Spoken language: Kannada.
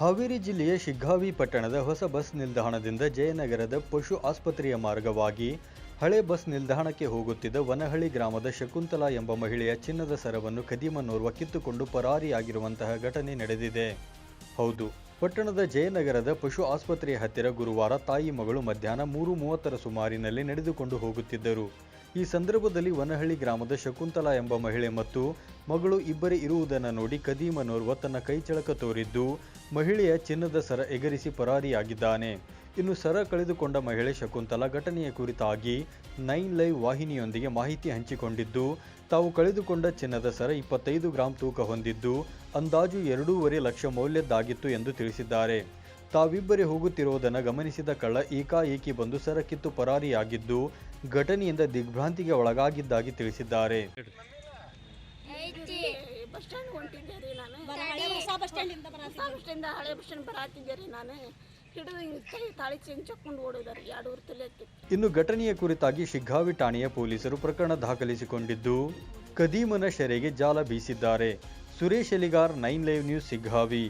ಹಾವೇರಿ ಜಿಲ್ಲೆಯ ಶಿಗ್ಗಾವಿ ಪಟ್ಟಣದ ಹೊಸ ಬಸ್ ನಿಲ್ದಾಣದಿಂದ ಜಯನಗರದ ಪಶು ಆಸ್ಪತ್ರೆಯ ಮಾರ್ಗವಾಗಿ ಹಳೆ ಬಸ್ ನಿಲ್ದಾಣಕ್ಕೆ ಹೋಗುತ್ತಿದ್ದ ವನಹಳ್ಳಿ ಗ್ರಾಮದ ಶಕುಂತಲಾ ಎಂಬ ಮಹಿಳೆಯ ಚಿನ್ನದ ಸರವನ್ನು ಕದೀಮನೋರ್ವ ಕಿತ್ತುಕೊಂಡು ಪರಾರಿಯಾಗಿರುವಂತಹ ಘಟನೆ ನಡೆದಿದೆ. ಹೌದು, ಪಟ್ಟಣದ ಜಯನಗರದ ಪಶು ಆಸ್ಪತ್ರೆಯ ಹತ್ತಿರ ಗುರುವಾರ ತಾಯಿ ಮಗಳು ಮಧ್ಯಾಹ್ನ ಮೂರು ಮೂವತ್ತರ ಸುಮಾರಿನಲ್ಲಿ ನಡೆದುಕೊಂಡು ಹೋಗುತ್ತಿದ್ದರು. ಈ ಸಂದರ್ಭದಲ್ಲಿ ವನಹಳ್ಳಿ ಗ್ರಾಮದ ಶಕುಂತಲಾ ಎಂಬ ಮಹಿಳೆ ಮತ್ತು ಮಗಳು ಇಬ್ಬರೇ ಇರುವುದನ್ನು ನೋಡಿ ಕದೀಮನೋರ್ವ ತನ್ನ ಕೈಚಳಕ ತೋರಿದ್ದು, ಮಹಿಳೆಯ ಚಿನ್ನದ ಸರ ಎಗರಿಸಿ ಪರಾರಿಯಾಗಿದ್ದಾನೆ. ಇನ್ನು ಸರ ಕಳೆದುಕೊಂಡ ಮಹಿಳೆ ಶಕುಂತಲಾ ಘಟನೆಯ ಕುರಿತಾಗಿ ನೈನ್ ಲೈವ್ ವಾಹಿನಿಯೊಂದಿಗೆ ಮಾಹಿತಿ ಹಂಚಿಕೊಂಡಿದ್ದು, ತಾವು ಕಳೆದುಕೊಂಡ ಚಿನ್ನದ ಸರ ಇಪ್ಪತ್ತೈದು ಗ್ರಾಂ ತೂಕ ಹೊಂದಿದ್ದು, ಅಂದಾಜು ಎರಡೂವರೆ ಲಕ್ಷ ಮೌಲ್ಯದ್ದಾಗಿತ್ತು ಎಂದು ತಿಳಿಸಿದ್ದಾರೆ. ತಾವಿಬ್ಬರೇ ಹೋಗುತ್ತಿರುವುದನ್ನು ಗಮನಿಸಿದ ಕಳ್ಳ ಏಕಾಏಕಿ ಬಂದು ಸರ ಕಿತ್ತು ಪರಾರಿಯಾಗಿದ್ದು, ಘಟನೆಯಿಂದ ದಿಗ್ಭ್ರಾಂತಿಗೆ ಒಳಗಾಗಿದ್ದಾಗಿ ತಿಳಿಸಿದ್ದಾರೆ. ಐತಿ ಬಸ್ ಸ್ಟ್ಯಾಂಡ್ ಹೊಂಟಿದ್ದೆ ರೀ ನಾನು. ಹಳೆ ಹೊಸ ಬಸ್ ಸ್ಟ್ಯಾಂಡ್ ಇಂದ ಬರ ಬಸ್ ಸ್ಟ್ಯಾಂಡ್ ಹಳೆ ಬಸ್ ಸ್ಟ್ಯಾಂಡ್ ಬರಾತಿದ್ದೆ ರೀ ನಾನು. ಹಿಡಿದು ಕೈ ತಾಳಿ ಚೆಂಚಕೊಂಡು ಓಡೋದಾರಿ ಎರಡೂವರೆ ತಲೆ ಹತ್ತಿತ್ತು ಇನ್ನು ಘಟನೆಯ ಕುರಿತಾಗಿ ಶಿಗ್ಗಾವಿ ಠಾಣೆಯ ಪೊಲೀಸರು ಪ್ರಕರಣ ದಾಖಲಿಸಿಕೊಂಡಿದ್ದು ಕದೀಮನ ಶೆರೆಗೆ ಜಾಲ ಬೀಸಿದ್ದಾರೆ. Suresh Eligar nine live news Shiggavi.